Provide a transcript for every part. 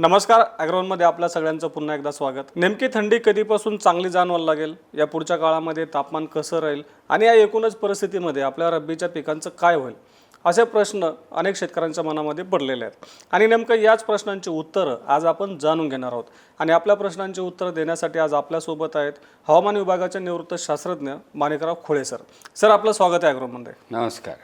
नमस्कार ॲग्रोनमध्ये आपल्या सगळ्यांचं पुन्हा एकदा स्वागत. नेमकी थंडी कधीपासून चांगली जाणवायला लागेल? या पुढच्या काळामध्ये तापमान कसं राहील? आणि या एकूणच परिस्थितीमध्ये आपल्या रब्बीच्या पिकांचं काय होईल? असे प्रश्न अनेक शेतकऱ्यांच्या मनामध्ये पडलेले आहेत. आणि नेमकं याच प्रश्नांची उत्तरं आज आपण जाणून घेणार आहोत. आणि आपल्या प्रश्नांची उत्तरं देण्यासाठी आज आपल्यासोबत आहेत हवामान विभागाचे निवृत्त शास्त्रज्ञ माणिकराव खोळे सर. सर आपलं स्वागत आहे ॲग्रोमध्ये नमस्कार.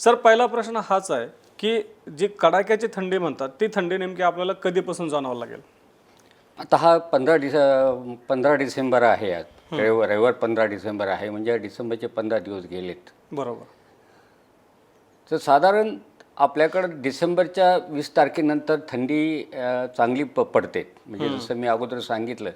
सर पहिला प्रश्न हाच आहे की जी कडाक्याची थंडी म्हणतात ती थंडी नेमकी आपल्याला कधीपासून जाणवावं लागेल? आता हा पंधरा डिस पंधरा डिसेंबर आहे आज. रविवार रविवार पंधरा डिसेंबर आहे म्हणजे डिसेंबरचे पंधरा दिवस गेलेत. बरोबर. तर साधारण आपल्याकडं डिसेंबरच्या वीस तारखेनंतर थंडी अ, चांगली प पडते. म्हणजे जसं मी अगोदर सांगितलं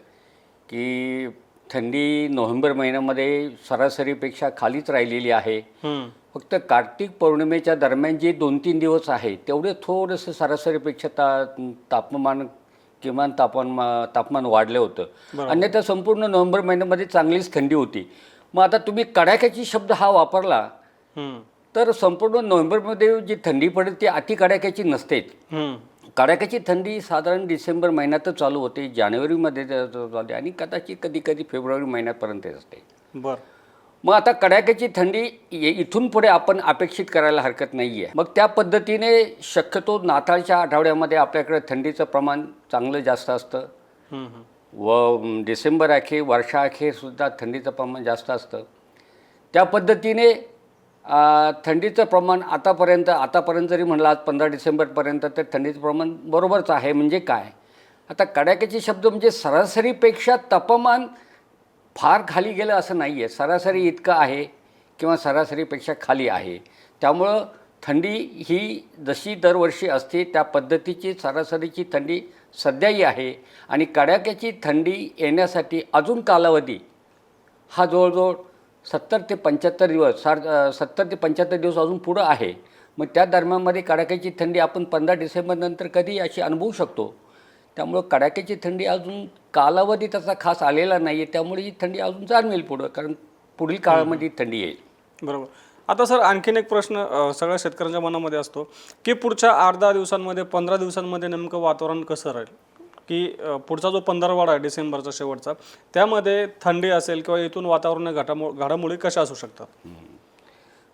की थंडी नोव्हेंबर महिन्यामध्ये सरासरीपेक्षा खालीच राहिलेली आहे. हम्म. फक्त कार्तिक पौर्णिमेच्या दरम्यान जे दोन तीन दिवस आहे तेवढे थोडंसं सरासरीपेक्षा ता तापमान किमान तापमान तापमान वाढलं होतं. अन्यथा संपूर्ण नोव्हेंबर महिन्यामध्ये चांगलीच थंडी होती. मग आता तुम्ही कडाक्याची शब्द हा वापरला. तर संपूर्ण नोव्हेंबरमध्ये जी थंडी पडेल ती अति कडाक्याची नसतेच. कडाक्याची थंडी साधारण डिसेंबर महिन्यातच चालू होते जानेवारीमध्ये चालू आणि कदाचित कधी कधी फेब्रुवारी महिन्यापर्यंत असते. बर. मग आता कडाक्याची थंडी इथून पुढे आपण अपेक्षित करायला हरकत नाही आहे मग त्या पद्धतीने शक्यतो नाताळच्या आठवड्यामध्ये आपल्याकडे थंडीचं प्रमाण चांगलं जास्त असतं. व डिसेंबर अखेर वर्षा अखेरसुद्धा थंडीचं प्रमाण जास्त असतं. त्या पद्धतीने थंडीचं प्रमाण आतापर्यंत आतापर्यंत जरी म्हणलं आज पंधरा डिसेंबरपर्यंत तर थंडीचं प्रमाण बरोबरच आहे. म्हणजे काय? आता कडाक्याचे शब्द म्हणजे सरासरीपेक्षा तापमान फार खाली गेलं असं नाही आहे सरासरी इतकं आहे किंवा सरासरीपेक्षा खाली आहे. त्यामुळं थंडी ही जशी दरवर्षी असते त्या पद्धतीची सरासरीची थंडी सध्याही आहे. आणि कडाक्याची थंडी येण्यासाठी अजून कालावधी हा जवळजवळ सत्तर ते पंच्याहत्तर दिवस सार सत्तर ते पंच्याहत्तर दिवस अजून पुढं आहे. मग त्या दरम्यानमध्ये कडाक्याची थंडी आपण पंधरा डिसेंबरनंतर कधी अशी अनुभवू शकतो? त्यामुळं कडाक्याची थंडी अजून कालावधी त्याचा खास आलेला नाही आहे त्यामुळे ही थंडी अजून जाणवेल पुढं कारण पुढील काळामध्ये ही थंडी येईल. बरोबर. आता सर आणखीन एक प्रश्न सगळ्या शेतकऱ्यांच्या मनामध्ये असतो की पुढच्या आठ दहा दिवसांमध्ये पंधरा दिवसांमध्ये नेमकं वातावरण कसं राहील? की पुढचा जो पंधरवाडा आहे डिसेंबरचा शेवटचा त्यामध्ये थंडी असेल किंवा इथून वातावरण घडामो घडामोडी कशा असू शकतात?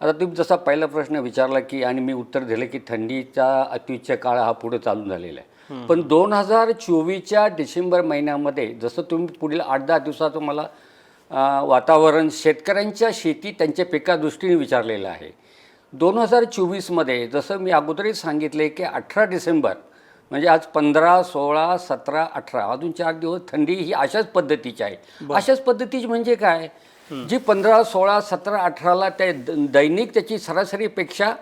आता तुम्ही जसा पहिला प्रश्न विचारला की आणि मी उत्तर दिलं की थंडीचा अतिउच्च काळ हा पुढे चालू झालेला आहे. पण दोन हजार चोवीसच्या डिसेंबर महिन्यामध्ये जसं तुम्ही पुढील आठ दहा दिवसाचं मला अं, वातावरण शेतकऱ्यांच्या शेती त्यांच्या पिकादृष्टीने विचारलेलं आहे. दोन हजार चोवीसमध्ये जसं मी अगोदरही सांगितले की अठरा डिसेंबर म्हणजे आज पंधरा सोळा सतरा अठरा अजून चार दिवस थंडी ही अशाच पद्धतीची आहे. अशाच पद्धतीची म्हणजे काय? जी पंधरा सोळा सतरा अठराला त्या दैनिक त्याची सरासरीपेक्षा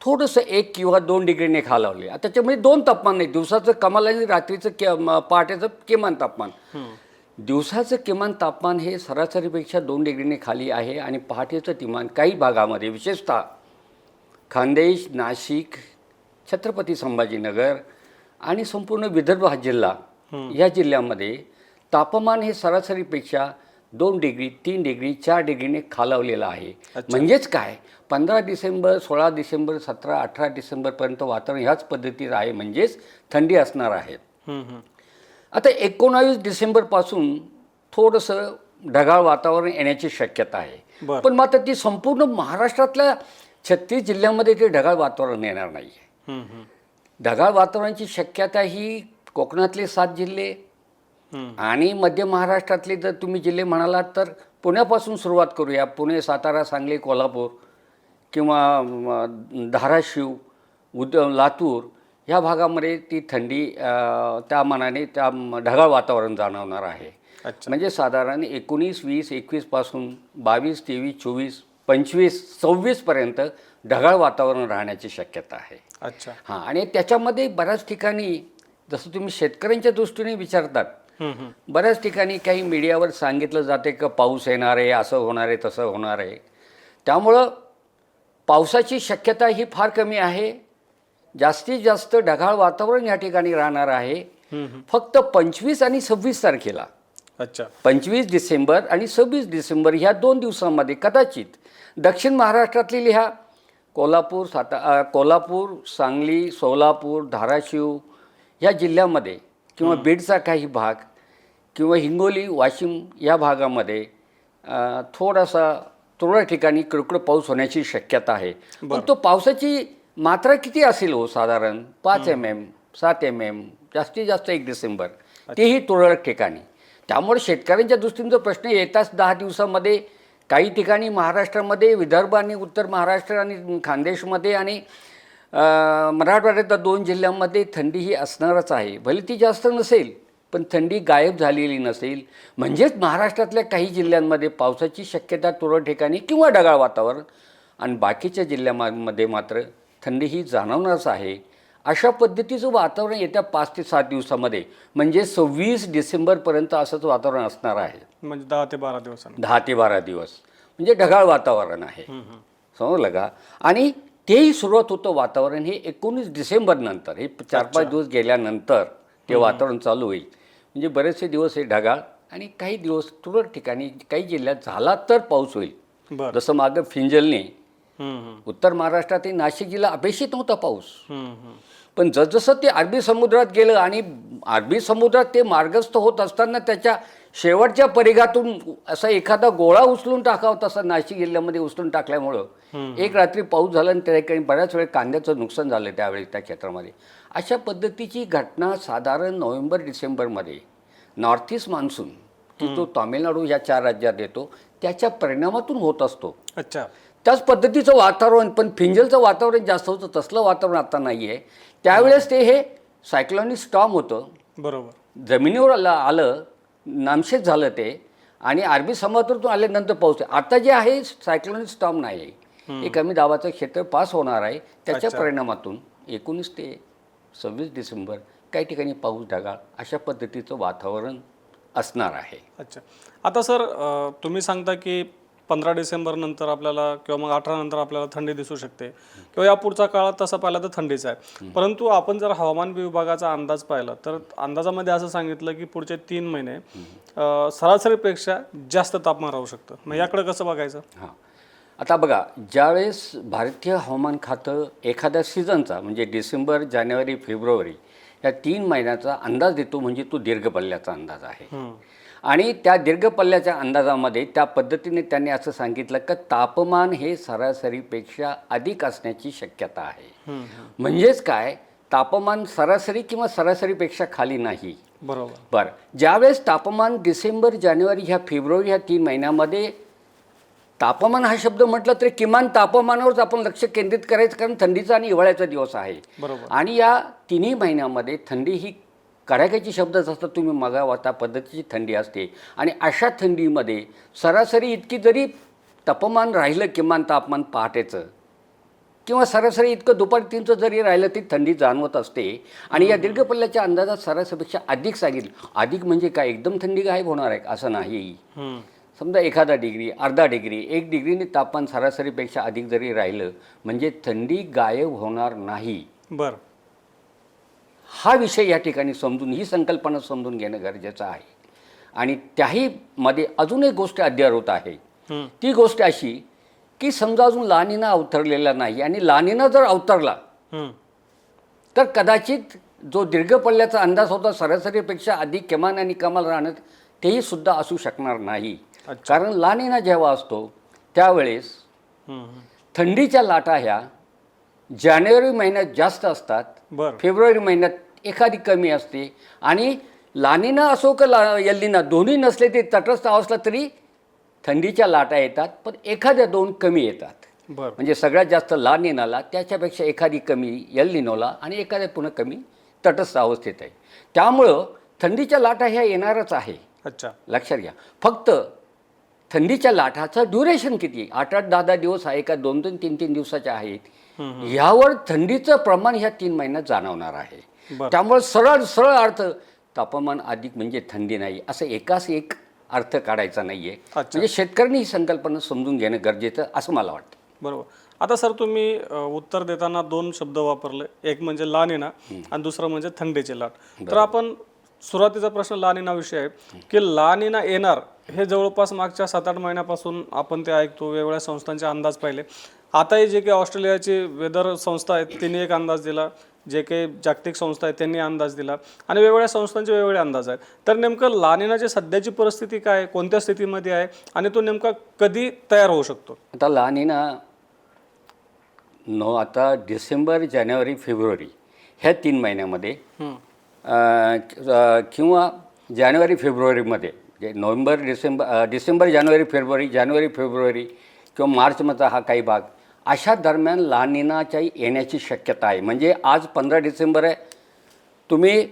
थोडंसं एक किंवा दोन डिग्रीने खालावले आता त्याच्यामध्ये दोन तापमान नाही दिवसाचं कमाल आणि रात्रीचं के पहाटेचं किमान तापमान. दिवसाचं किमान तापमान हे सरासरीपेक्षा दोन डिग्रीने खाली आहे आणि पहाटेचं किमान काही भागामध्ये विशेषतः खानदेश नाशिक छत्रपती संभाजीनगर आणि संपूर्ण विदर्भ हा जिल्हा या जिल्ह्यामध्ये तापमान हे सरासरीपेक्षा दोन डिग्री तीन डिग्री चार डिग्रीने खालावलेलं आहे म्हणजेच काय पंधरा डिसेंबर सोळा डिसेंबर सतरा अठरा डिसेंबरपर्यंत वातावरण ह्याच पद्धतीचं आहे म्हणजेच थंडी असणार आहे. आता एकोणावीस डिसेंबरपासून थोडंसं ढगाळ वातावरण येण्याची शक्यता आहे. पण मात्र ती संपूर्ण महाराष्ट्रातल्या छत्तीस जिल्ह्यांमध्ये ते ढगाळ वातावरण येणार नाही आहे. ढगाळ वातावरणाची शक्यता ही कोकणातले सात जिल्हे. आणि मध्य महाराष्ट्रातले जर तुम्ही जिल्हे म्हणालात तर पुण्यापासून सुरुवात करूया. पुणे सातारा सांगली कोल्हापूर किंवा धाराशिव उद लातूर ह्या भागामध्ये ती थंडी त्या मानाने त्या ढगाळ वातावरण जाणवणार आहे. म्हणजे साधारण एकोणीस वीस एकवीसपासून बावीस तेवीस चोवीस पंचवीस सव्वीसपर्यंत ढगाळ वातावरण राहण्याची शक्यता आहे. अच्छा. हां आणि त्याच्यामध्ये बऱ्याच ठिकाणी जसं तुम्ही शेतकऱ्यांच्या दृष्टीने विचारतात. बऱ्याच ठिकाणी काही मीडियावर सांगितलं जाते का पाऊस येणार आहे असं होणार आहे तसं होणार आहे. त्यामुळं पावसाची शक्यता ही फार कमी आहे. जास्तीत जास्त ढगाळ वातावरण या ठिकाणी राहणार आहे. फक्त पंचवीस आणि सव्वीस तारखेला. अच्छा. पंचवीस डिसेंबर आणि सव्वीस डिसेंबर ह्या दोन दिवसांमध्ये कदाचित दक्षिण महाराष्ट्रातील ह्या कोल्हापूर साता कोल्हापूर सांगली सोलापूर धाराशिव ह्या जिल्ह्यामध्ये किंवा बीडचा काही भाग किंवा हिंगोली वाशिम या भागामध्ये थोडासा तुरळक ठिकाणी किरकोळ पाऊस होण्याची शक्यता आहे. पण तो पावसाची मात्रा किती असेल हो साधारण? पाच एम एम सात एम एम जास्तीत जास्त एक डिसेंबर. तेही तुरळक ठिकाणी. त्यामुळे शेतकऱ्यांच्या दृष्टीने जो प्रश्न येताच दहा दिवसामध्ये काही ठिकाणी महाराष्ट्रामध्ये विदर्भ आणि उत्तर महाराष्ट्र आणि खानदेशमध्ये आणि अ, मराठवाड्यातल्या दोन जिल्ह्यांमध्ये थंडी ही असणारच आहे. भले ती जास्त नसेल पण थंडी गायब झालेली नसेल म्हणजेच महाराष्ट्रातल्या काही जिल्ह्यांमध्ये पावसाची शक्यता तुरळक ठिकाणी किंवा ढगाळ वातावरण आणि बाकीच्या जिल्ह्यांमध्ये मात्र थंडी ही जाणवणारच आहे. अशा पद्धतीचं वातावरण येत्या पाच ते सात दिवसामध्ये म्हणजे सव्वीस डिसेंबरपर्यंत असंच वातावरण असणार आहे. म्हणजे दहा ते बारा दिवसांनी. दहा ते बारा दिवस म्हणजे ढगाळ वातावरण आहे. समजलं का? आणि तेही सुरुवात होतं वातावरण हे एकोणीस डिसेंबर नंतर हे चार पाच दिवस गेल्यानंतर ते वातावरण चालू होईल. म्हणजे बरेचसे दिवस हे ढगाळ आणि काही दिवस तुरळक ठिकाणी काही जिल्ह्यात झाला तर पाऊस होईल. जसं मागं फिंजलने उत्तर महाराष्ट्रातील नाशिक जिल्हा अपेक्षित नव्हता पाऊस. पण जसजसं ते अरबी समुद्रात गेलं आणि अरबी समुद्रात ते मार्गस्थ होत असताना त्याच्या शेवटच्या परिघातून असा एखादा गोळा उचलून टाकावा तसा नाशिक जिल्ह्यामध्ये उचलून टाकल्यामुळं एक रात्री पाऊस झाला आणि त्या ठिकाणी बऱ्याच वेळ कांद्याचं नुकसान झालं त्यावेळी त्या क्षेत्रामध्ये. अशा पद्धतीची घटना साधारण नोव्हेंबर डिसेंबरमध्ये. नॉर्थ ईस्ट मान्सून की तो तामिळनाडू या चार राज्यात येतो. त्याच्या परिणामातून होत असतो. अच्छा. त्याच पद्धतीचं वातावरण पण फिंजलचं वातावरण जास्त होतं तसलं वातावरण आता नाही आहे त्यावेळेस ते हे सायक्लॉनिक स्टॉम होतं. बरोबर. जमिनीवर आलं आलं नामशेष झालं ते आणि अरबी समुद्रातून आल्यानंतर पाऊस. आहे. आता जे आहे सायक्लॉनिक स्टॉम नाही. आहे हे कमी दाबाचं क्षेत्र पास होणार आहे त्याच्या. परिणामातून. एकोणीस ते सव्वीस डिसेंबर काही ठिकाणी पाऊस ढगाळ अशा पद्धतीचं वातावरण असणार आहे. अच्छा. आता सर अ, तुम्ही सांगता की पंधरा डिसेंबर नंतर आपल्याला किंवा मग अठरा नंतर आपल्याला थंडी दिसू शकते. किंवा या पुढच्या काळात तसं पाहिलं तर थंडीचा आहे. परंतु आपण जर हवामान विभागाचा अंदाज पाहिला तर अंदाजामध्ये असं सांगितलं की पुढचे तीन महिने अ, सरासरीपेक्षा जास्त तापमान राहू शकतं. मग याकडे कसं बघायचं? हां. आता बघा ज्यावेळेस भारतीय हवामान खातं एखाद्या सीझनचा म्हणजे डिसेंबर जानेवारी फेब्रुवारी या तीन महिन्याचा अंदाज देतो म्हणजे तो दीर्घ पल्ल्याचा अंदाज आहे. आणि त्या दीर्घ पल्ल्याच्या अंदाजामध्ये त्या पद्धतीने त्यांनी असं सांगितलं की तापमान हे सरासरीपेक्षा अधिक असण्याची शक्यता आहे. म्हणजेच काय? तापमान सरासरी किंवा सरासरीपेक्षा खाली नाही. बरोबर. बरं ज्यावेळेस तापमान डिसेंबर जानेवारी ह्या फेब्रुवारी ह्या तीन महिन्यामध्ये तापमान हा शब्द म्हटलं तरी किमान तापमानावरच आपण लक्ष केंद्रित करायचं कारण थंडीचा आणि हिवाळ्याचा दिवस आहे. बरोबर. आणि या तिन्ही महिन्यामध्ये थंडी ही कडाक्याची शब्द असतात तुम्ही मागावा त्या पद्धतीची थंडी असते. आणि अशा थंडीमध्ये सरासरी इतकी जरी तापमान राहिलं किमान तापमान पहाटेचं किंवा सरासरी इतकं दुपारी तीनचं जरी राहिलं ती थंडी जाणवत असते. आणि या दीर्घ पल्ल्याच्या अंदाजात सरासरीपेक्षा अधिक सांगितलं. अधिक म्हणजे काय? एकदम थंडी गायब होणार आहे असं नाही. समजा एखादा डिग्री अर्धा डिग्री एक डिग्रीने तापमान सरासरीपेक्षा अधिक जरी राहिलं म्हणजे थंडी गायब होणार नाही बरं हा विषय या ठिकाणी समजून ही संकल्पना समजून घेणं गरजेचं आहे आणि त्याही मध्ये अजून एक गोष्ट अद्ययावत आहे. ती गोष्ट अशी की समजा अजून लानिना अवतरलेला नाही आणि लानिना जर अवतरला. तर कदाचित जो दीर्घ पल्ल्याचा अंदाज होता सरासरीपेक्षा अधिक किमान आणि कमाल राहणं तेही सुद्धा असू शकणार नाही. कारण लानिना जेव्हा असतो त्यावेळेस. थंडीच्या लाटा ह्या जानेवारी महिन्यात जास्त असतात बरं. फेब्रुवारी महिन्यात एखादी कमी असते आणि लानिना असो का ला यल्लिना दोन्ही नसले ते तटस्थ असला तरी थंडीच्या लाटा येतात पण एखाद्या दोन कमी येतात. बरं. म्हणजे सगळ्यात जास्त लानिनाला त्याच्यापेक्षा एखादी कमी यल्लिनोला आणि एखाद्या पुन्हा कमी तटस्थ अवस्थेत आहे. त्यामुळं थंडीच्या लाटा ह्या येणारच आहे. अच्छा. लक्षात घ्या. फक्त थंडीच्या लाटाचं ड्युरेशन किती? आठ आठ दहा दहा दिवस आहे का? दोन दोन तीन तीन दिवसाच्या आहेत ह्यावर थंडीचं प्रमाण ह्या तीन महिन्यात जाणवणार आहे. त्यामुळे सरळ सरळ अर्थ तापमान अधिक म्हणजे थंडी नाही. असं एकाच एक अर्थ काढायचा नाहीये. म्हणजे शेतकऱ्यांनी ही संकल्पना समजून घेणं गरजेचं असं मला वाटतं. बरोबर. आता सर तुम्ही उत्तर देताना दोन शब्द वापरले. एक म्हणजे लानिना आणि दुसरं म्हणजे थंडीची लाट. तर आपण सुरुवातीचा प्रश्न लानिना विषय आहे. की लानिना येणार हे जवळपास मागच्या सात आठ महिन्यापासून आपण ते ऐकतो वेगवेगळ्या संस्थांचे अंदाज पाहिले. आताही जे काही ऑस्ट्रेलियाची वेदर संस्था आहे तिने एक अंदाज दिला. जे काही जागतिक संस्था आहेत त्यांनी अंदाज दिला. आणि वेगवेगळ्या संस्थांचे वेगवेगळे अंदाज आहेत. तर नेमकं लानिनाची सध्याची परिस्थिती काय कोणत्या स्थितीमध्ये आहे? आणि तो नेमका कधी तयार होऊ शकतो? आता लहानीना नो आता डिसेंबर जानेवारी फेब्रुवारी ह्या तीन महिन्यामध्ये किंवा जानेवारी फेब्रुवारीमध्ये जे नोव्हेंबर डिसेंबर डिसेंबर जानेवारी फेब्रुवारी जानेवारी फेब्रुवारी किंवा मार्चमधला हा काही भाग अशा दरम्यान लानिनाच्या येण्याची शक्यता आहे. म्हणजे आज पंधरा डिसेंबर आहे. तुम्ही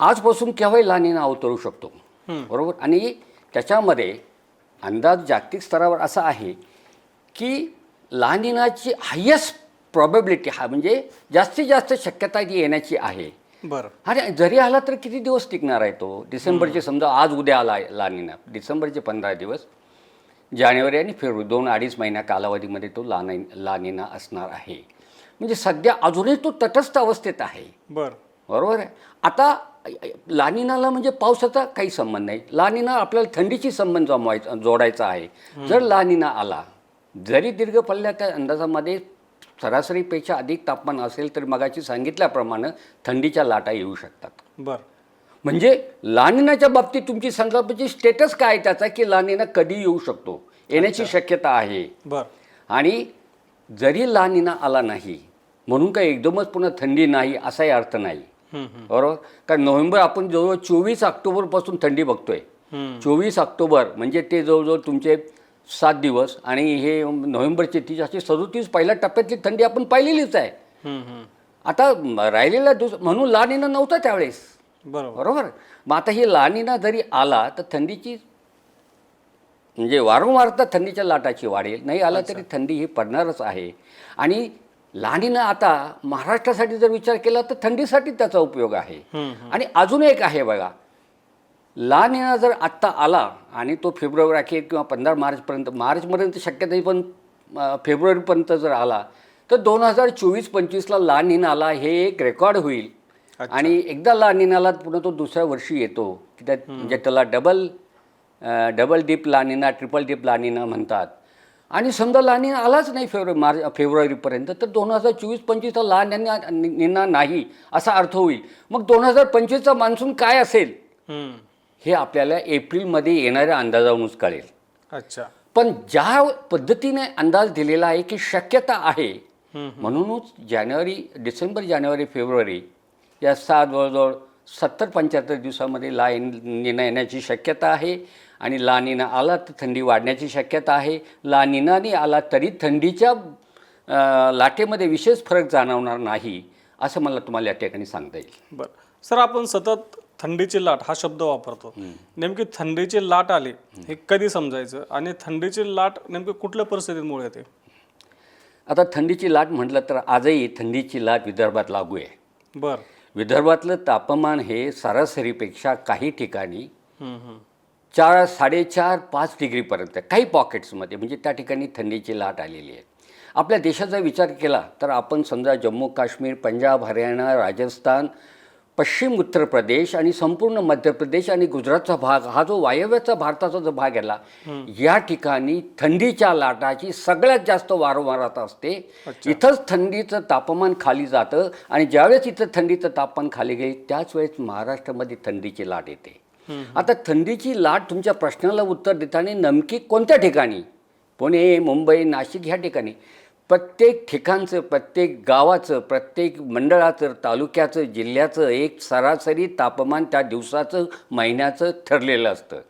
आजपासून केव्हाही लानिना अवतरू शकतो. बरोबर? आणि त्याच्यामध्ये अंदाज जागतिक स्तरावर असा आहे की लानिनाची हायेस्ट प्रॉबेबिलिटी हा म्हणजे जास्तीत जास्त शक्यता ती येण्याची आहे. बरं. आणि जरी आला तर किती दिवस टिकणार आहे तो? डिसेंबरचे समजा आज उद्या आला लानिना. डिसेंबरचे पंधरा दिवस. जानेवारी आणि फेब्रुवारी दोन अडीच महिन्या कालावधीमध्ये तो लानि लानिना असणार आहे. म्हणजे सध्या अजूनही तो तटस्थ अवस्थेत आहे. बरं. बरोबर आहे? आता लानिनाला म्हणजे पावसाचा काही संबंध नाही. लानिना आपल्याला थंडीची संबंध जमवायचा जोडायचा आहे. जर लानिना आला जरी दीर्घ पल्ल्याच्या अंदाजामध्ये सरासरीपेक्षा अधिक तापमान असेल तर मगाची सांगितल्याप्रमाणे थंडीच्या लाटा येऊ शकतात. बरं. म्हणजे लानिनाच्या बाबतीत तुमची संकल्पाची स्टेटस काय आहे त्याचा? की लानिना कधी येऊ शकतो? येण्याची शक्यता आहे. बरं. आणि जरी लानिना आला नाही म्हणून काय एकदमच पुन्हा थंडी नाही असाही अर्थ नाही. बरोबर? कारण नोव्हेंबर आपण जवळजवळ चोवीस ऑक्टोबरपासून थंडी बघतोय. चोवीस ऑक्टोबर म्हणजे ते जवळजवळ तुमचे सात दिवस आणि हे नोव्हेंबरचे तीस असे सदोतीस पहिल्या टप्प्यातली थंडी आपण पाहिलेलीच आहे. आता राहिलेला दिवस म्हणून लानिना नव्हता त्यावेळेस. बरोबर. बरोबर? मग आता ही लानिना जरी आला तर थंडीची म्हणजे वारंवारता थंडीच्या लाटाची वाढेल नाही आला तरी थंडी ही पडणारच आहे. आणि लानिना आता महाराष्ट्रासाठी जर विचार केला तर थंडीसाठी त्याचा उपयोग आहे. आणि अजून एक आहे बघा. लानिना जर आत्ता आला आणि तो फेब्रुवारी अखेर किंवा पंधरा मार्चपर्यंत मार्चपर्यंत शक्यता आहे पण फेब्रुवारीपर्यंत जर आला तर दोन हजार चोवीस पंचवीसला लानिना आला हे एक रेकॉर्ड होईल. आणि एकदा लानिनाला पुन्हा तो दुसऱ्या वर्षी येतो. की त्यात म्हणजे त्याला double double deep La Nina triple deep La Nina म्हणतात. आणि समजा लानिना आलाच नाही फेब्रुवारी मार्च फेब्रुवारीपर्यंत तर दोन हजार चोवीस पंचवीसला लानिना निना नाही असा अर्थ होईल. मग दोन हजार पंचवीसचा मान्सून काय असेल. हे आपल्याला एप्रिलमध्ये येणाऱ्या अंदाजावरूनच कळेल. अच्छा. पण ज्या पद्धतीने अंदाज दिलेला आहे की शक्यता आहे म्हणूनच जानेवारी डिसेंबर जानेवारी फेब्रुवारी या सात जवळजवळ सत्तर पंच्याहत्तर दिवसामध्ये ला निना येण्याची शक्यता आहे आणि ला निना आला तर थंडी वाढण्याची शक्यता आहे. ला निनाने आला तरी थंडीच्या लाटेमध्ये विशेष फरक जाणवणार नाही असं मला तुम्हाला या ठिकाणी सांगता येईल. बरं. सर आपण सतत थंडीची लाट हा शब्द वापरतो. नेमकी थंडीची लाट आली हे कधी समजायचं? आणि थंडीची लाट नेमकी कुठल्या परिस्थितीमुळे येते? आता थंडीची लाट म्हटलं तर आजही थंडीची लाट विदर्भात लागू आहे. बरं. विदर्भातलं तापमान हे सरासरीपेक्षा काही ठिकाणी. चार साडेचार पाच डिग्रीपर्यंत काही पॉकेट्समध्ये म्हणजे त्या ठिकाणी थंडीची लाट आलेली आहे. आपल्या देशाचा विचार केला तर आपण समजा जम्मू काश्मीर पंजाब हरियाणा राजस्थान पश्चिम उत्तर प्रदेश आणि संपूर्ण मध्य प्रदेश आणि गुजरातचा भाग हा जो वायव्याचा भारताचा जो भाग आला या ठिकाणी थंडीच्या लाटाची सगळ्यात जास्त वारंवारता असते. इथंच थंडीचं तापमान खाली जातं आणि ज्यावेळेस इथं थंडीचं तापमान खाली गेली त्याच वेळेस महाराष्ट्रामध्ये थंडीची लाट येते. आता थंडीची लाट तुमच्या प्रश्नाला उत्तर देताना नेमकी कोणत्या ठिकाणी? पुणे मुंबई नाशिक ह्या ठिकाणी. प्रत्येक ठिकाणचं प्रत्येक गावाचं प्रत्येक मंडळाचं तालुक्याचं जिल्ह्याचं एक सरासरी तापमान त्या दिवसाचं महिन्याचं ठरलेलं असतं.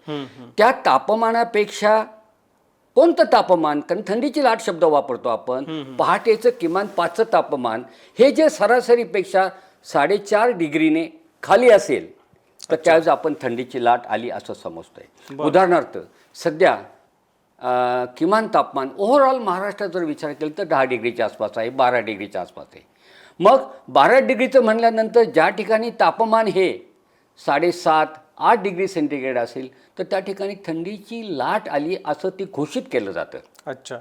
त्या तापमानापेक्षा कोणतं तापमान? कारण थंडीची लाट शब्द वापरतो आपण. पहाटेचं किमान पाचचं तापमान. हे जे सरासरीपेक्षा साडेचार डिग्रीने खाली असेल तर त्यावेळेस आपण थंडीची लाट आली असं समजतोय. उदाहरणार्थ सध्या किमान तापमान ओव्हरऑल महाराष्ट्रात जर विचार केला तर दहा डिग्रीच्या आसपास आहे बारा डिग्रीच्या आसपास आहे. मग बारा डिग्रीचं म्हणल्यानंतर ज्या ठिकाणी तापमान हे साडेसात आठ डिग्री सेंटीग्रेड असेल तर त्या ठिकाणी थंडीची लाट आली असं ती घोषित केलं जातं. अच्छा.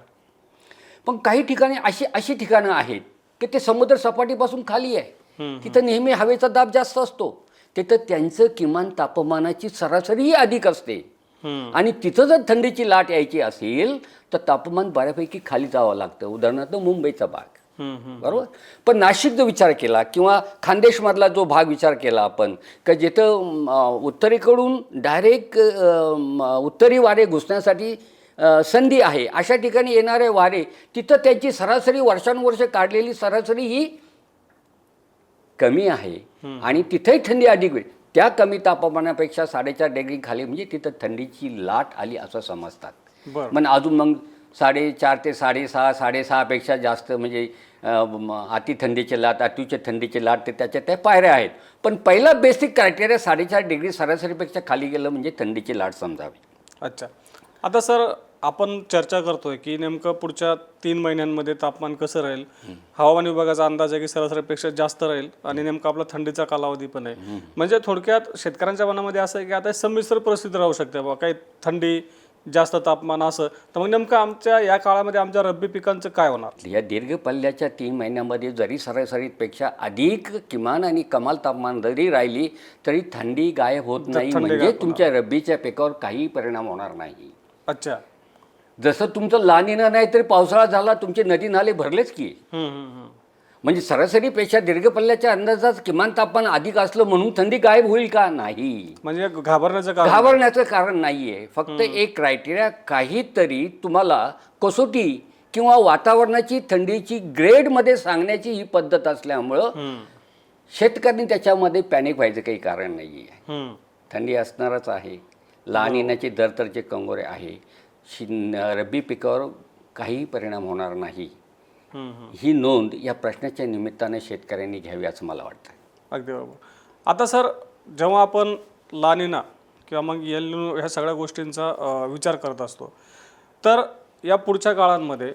पण काही ठिकाणी अशी अशी ठिकाणं आहेत की ते समुद्र सपाटीपासून खाली आहे. तिथं नेहमी हवेचा दाब जास्त असतो. तिथं त्यांचं किमान तापमानाची सरासरीही अधिक असते. आणि तिथं जर थंडीची लाट यायची असेल तर तापमान बऱ्यापैकी खाली जावं लागतं. उदाहरणार्थ मुंबईचा भाग. बरोबर? पण नाशिक जो विचार केला किंवा खानदेशमधला जो भाग विचार केला आपण का जिथं उत्तरेकडून डायरेक्ट उत्तरी वारे घुसण्यासाठी संधी आहे अशा ठिकाणी येणारे वारे तिथं त्यांची सरासरी वर्षानुवर्ष काढलेली सरासरी ही कमी आहे. आणि तिथेही थंडी अधिक होईल त्या कमी तापमानापेक्षा साडेचार डिग्री खाली म्हणजे तिथं थंडीची लाट आली असं समजतात. पण अजून मग साडेचार ते साडेसहा साडेसहापेक्षा जास्त म्हणजे अति थंडीचे लाट अतिउच्च थंडीचे लाट ते त्याच्या त्या पायऱ्या आहेत. पण पहिला बेसिक क्रायटेरिया साडेचार डिग्री सरासरीपेक्षा खाली गेलं म्हणजे थंडीची लाट समजावी. अच्छा. आता सर आपण चर्चा करतोय की नेमकं पुढच्या तीन महिन्यांमध्ये तापमान कसं राहील? हवामान विभागाचा अंदाज आहे की सरासरीपेक्षा जास्त राहील आणि नेमका आपला थंडीचा कालावधी पण आहे. म्हणजे थोडक्यात शेतकऱ्यांच्या मनामध्ये असं आहे की आता संमिश्र परिस्थिती राहू शकते बाबा काही थंडी जास्त तापमान असं. तर मग नेमकं आमच्या या काळामध्ये आमच्या रब्बी पिकांचं काय होणार? या दीर्घ पल्ल्याच्या तीन महिन्यामध्ये जरी सरासरीपेक्षा अधिक किमान आणि कमाल तापमान जरी राहिली तरी थंडी गायब होत नाही. म्हणजे तुमच्या रब्बीच्या पिकावर काही परिणाम होणार नाही. अच्छा. जसं तुमचं लानिना नाही तरी पावसाळा झाला तुमचे नदी नाले भरलेच की. म्हणजे सरासरीपेक्षा दीर्घ पल्ल्याच्या अंदाजात किमान तापमान अधिक असलं म्हणून थंडी गायब होईल का? नाही. म्हणजे घाबरण्याचं कारण? घाबरण्याचं कारण नाहीये. फक्त एक क्रायटेरिया काहीतरी तुम्हाला कसोटी किंवा वातावरणाची थंडीची ग्रेडमध्ये सांगण्याची ही पद्धत असल्यामुळं शेतकऱ्यांनी त्याच्यामध्ये पॅनिक व्हायचं काही कारण नाही आहे. थंडी असणारच आहे. लहान येण्याचे दर तरचे कंगोरे आहे. शि रब्बी पिकावर काहीही परिणाम होणार नाही. ही नोंद या प्रश्नाच्या निमित्ताने शेतकऱ्यांनी घ्यावी असं मला वाटतं. अगदी बरोबर. आता सर जेव्हा आपण लानिना किंवा मग यल ह्या सगळ्या गोष्टींचा विचार करत असतो तर या पुढच्या काळांमध्ये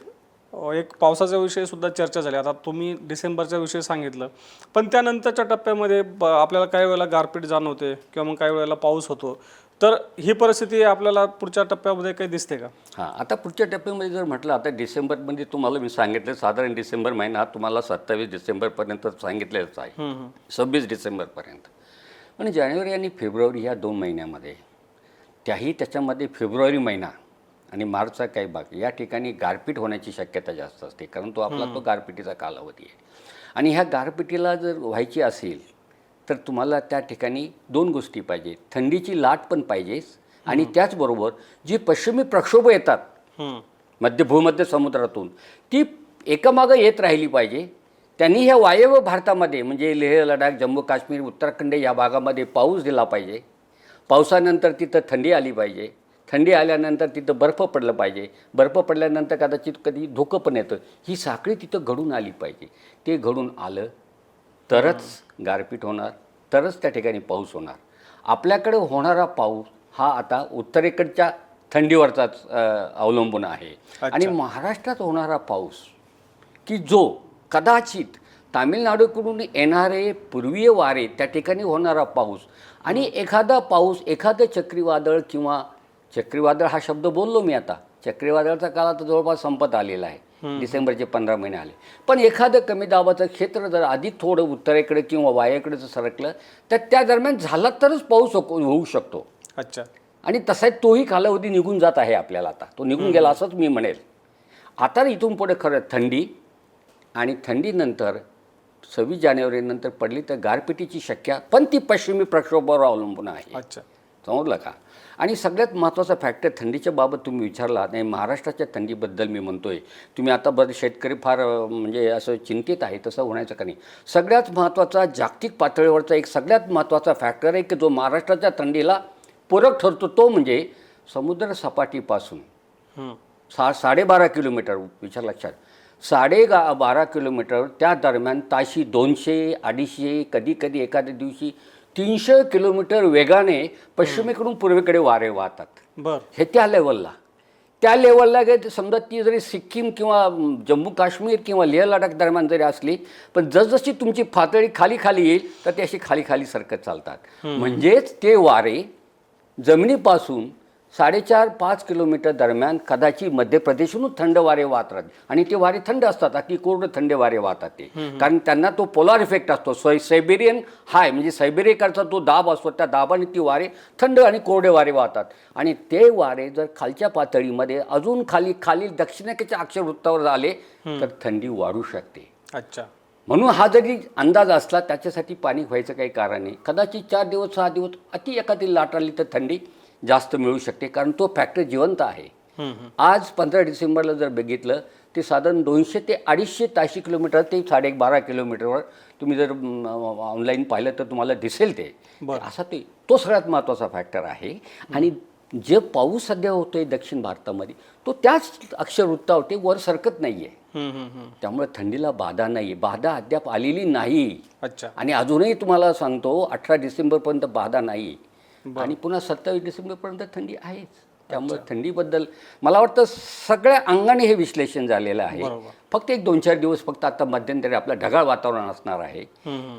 एक पावसाचा विषय सुद्धा चर्चा झाली. आता तुम्ही डिसेंबरचा विषय सांगितलं पण त्यानंतरच्या टप्प्यामध्ये ब आपल्याला काही वेळेला गारपीट जाणवते किंवा मग काही वेळेला पाऊस होतो. तर ही परिस्थिती आपल्याला पुढच्या टप्प्यामध्ये काही दिसते का? हां आता पुढच्या टप्प्यामध्ये जर म्हटलं आता डिसेंबरमध्ये तुम्हाला मी सांगितलं साधारण डिसेंबर महिना हा तुम्हाला सत्तावीस डिसेंबरपर्यंत सांगितलेलंच आहे. सव्वीस डिसेंबरपर्यंत. पण जानेवारी आणि फेब्रुवारी या दोन महिन्यामध्ये त्याही त्याच्यामध्ये फेब्रुवारी महिना आणि मार्चचा काही भाग या ठिकाणी गारपीट होण्याची शक्यता जास्त असते कारण तो आपला तो गारपिटीचा कालावधी आहे. आणि ह्या गारपिटीला जर व्हायची असेल तर तुम्हाला त्या ठिकाणी दोन गोष्टी पाहिजे. थंडीची लाट पण पाहिजेच आणि त्याचबरोबर जी पश्चिमी प्रक्षोभ येतात. मध्य भूमध्य समुद्रातून ती एकामागं येत राहिली पाहिजे. त्यांनी ह्या वायव्य भारतामध्ये म्हणजे लेह लडाख जम्मू काश्मीर उत्तराखंड या भागामध्ये पाऊस दिला पाहिजे. पावसानंतर तिथं थंडी आली पाहिजे. थंडी आल्यानंतर तिथं बर्फ पडलं पाहिजे. बर्फ पडल्यानंतर कदाचित कधी धोकं पण येतं. ही साखळी तिथं घडून आली पाहिजे. ते घडून आलं तरच गारपीट होणार तरच त्या ठिकाणी पाऊस होणार. आपल्याकडे होणारा पाऊस हा आता उत्तरेकडच्या थंडीवरचाच अवलंबून आहे. आणि महाराष्ट्रात होणारा पाऊस की जो कदाचित तामिळनाडूकडून येणारे पूर्वीय वारे त्या ठिकाणी होणारा पाऊस आणि एखादा पाऊस एखादं चक्रीवादळ किंवा चक्रीवादळ हा शब्द बोललो मी आता. चक्रीवादळाचा काळ आता जवळपास संपत आलेला आहे. डिसेंबरचे पंधरा महिने आले. पण एखादं कमी दाबाचं क्षेत्र जर अधिक थोडं उत्तरेकडे किंवा वायेकडे जर सरकलं तर त्या दरम्यान झाला तरच पाऊस होऊ शकतो. अच्छा. आणि तसा तोही कालावधी निघून जात आहे आपल्याला आता. तो निघून गेला असंच मी म्हणेल. आता इथून पुढे खरं थंडी आणि थंडीनंतर सव्वीस जानेवारीनंतर पडली तर गारपिटीची शक्य पण ती पश्चिमी प्रक्षोभावर अवलंबून आहे. अच्छा. समजलं का? आणि सगळ्यात महत्त्वाचा फॅक्टर थंडीच्या बाबत तुम्ही विचारला नाही महाराष्ट्राच्या थंडीबद्दल मी म्हणतोय. तुम्ही आता बरं शेतकरी फार म्हणजे असं चिंतित आहे तसं होण्याचं का नाही? सगळ्यात महत्त्वाचा जागतिक पातळीवरचा एक सगळ्यात महत्त्वाचा फॅक्टर आहे की जो महाराष्ट्राच्या थंडीला पूरक ठरतो तो म्हणजे समुद्र सपाटीपासून. सा साडेबारा किलोमीटर विचार लक्षात. साडे गा बारा किलोमीटर त्या दरम्यान ताशी दोनशे अडीचशे कधी कधी एखाद्या दिवशी तीनशे किलोमीटर वेगाने पश्चिमेकडून पूर्वेकडे वारे वाहतात. बर. हे त्या लेवलला त्या लेवलला काय समजा ती जरी सिक्कीम किंवा जम्मू काश्मीर किंवा लेह लडाख दरम्यान जरी असली पण जसजशी तुमची पातळी खाली खाली येईल तर ती अशी खाली खाली सरकत चालतात. म्हणजेच ते वारे जमिनीपासून साडेचार पाच किलोमीटर दरम्यान कदाचित मध्य प्रदेशहून थंड वारे वाहत राहतात. आणि ते वारे थंड असतात अति कोरडे थंड वारे वाहतात ते. कारण त्यांना तो पोलार इफेक्ट असतो. सै सायबेरियन हाय म्हणजे सायबेरियकडचा तो दाब असतो त्या दाबाने ती वारे थंड आणि कोरडे वारे वाहतात. आणि ते वारे जर खालच्या पातळीमध्ये अजून खाली खाली दक्षिणेच्या अक्षरवृत्तावर आले तर थंडी वाढू शकते. अच्छा. म्हणून हा जरी अंदाज असला त्याच्यासाठी पाणी व्हायचं काही कारण नाही. कदाचित चार दिवस सहा दिवस अति एखादी लाट आली तर थंडी जास्त मिळू शकते कारण तो फॅक्टर जिवंत आहे. आज पंधरा डिसेंबरला जर बघितलं ते साधारण दोनशे ते अडीचशे ताशी किलोमीटर ते साडे एक बारा किलोमीटरवर तुम्ही जर ऑनलाईन पाहिलं तर तुम्हाला दिसेल ते. बरं. असा ते तो सगळ्यात महत्त्वाचा फॅक्टर आहे. आणि जे पाऊस सध्या होतोय दक्षिण भारतामध्ये तो त्याच अक्षरवृत्तावर ते वर सरकत नाही आहे हम्म, हम्म, हम्म. त्यामुळे थंडीला बाधा नाही बाधा अद्याप आलेली नाही. अच्छा. आणि अजूनही तुम्हाला सांगतो अठरा डिसेंबरपर्यंत बाधा नाही. आणि पुन्हा सत्तावीस डिसेंबरपर्यंत थंडी आहेच. त्यामुळे थंडीबद्दल मला वाटतं सगळ्या अंगाने हे विश्लेषण झालेलं आहे. फक्त एक दोन चार दिवस फक्त आता मध्यंतरी आपलं ढगाळ वातावरण असणार आहे.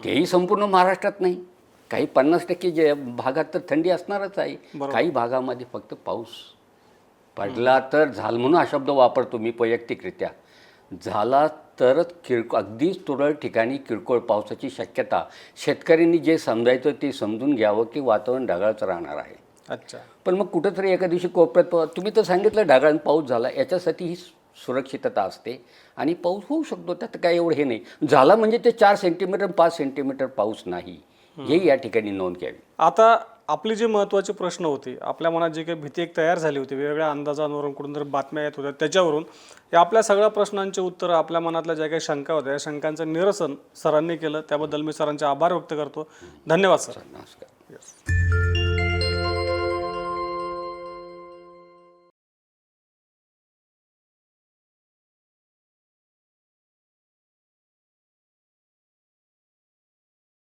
तेही संपूर्ण महाराष्ट्रात नाही. काही पन्नास टक्के जे भागात तर थंडी असणारच आहे. काही भागामध्ये फक्त पाऊस पडला तर झाल म्हणून हा शब्द वापरतो मी वैयक्तिकरित्या. झाला तरच किरकोळ अगदीच तुरळक ठिकाणी किरकोळ पावसाची शक्यता. शेतकऱ्यांनी जे समजायचं ते समजून घ्यावं की वातावरण ढगाळच राहणार आहे. अच्छा. पण मग कुठंतरी एका दिवशी कोपऱ्यात तुम्ही तर सांगितलं ढगाळ पाऊस झाला याच्यासाठी ही सुरक्षितता असते. आणि पाऊस होऊ शकतो त्यात काय एवढं हे नाही. झाला म्हणजे ते चार सेंटीमीटर पाच सेंटीमीटर पाऊस नाही. हे या ठिकाणी नोंद घ्यावी. आता आपली जी महत्त्वाचे प्रश्न होती आपल्या मनात जे काही भीती एक तयार झाली होती वेगवेगळ्या अंदाजांवरून कुठून जर बातम्या येत होत्या त्याच्यावरून या आपल्या सगळ्या प्रश्नांचे उत्तरं आपल्या मनातल्या ज्या काही शंका होत्या या शंकांचं निरसन सरांनी केलं. त्याबद्दल मी सरांचे आभार व्यक्त करतो. धन्यवाद सर नमस्कार.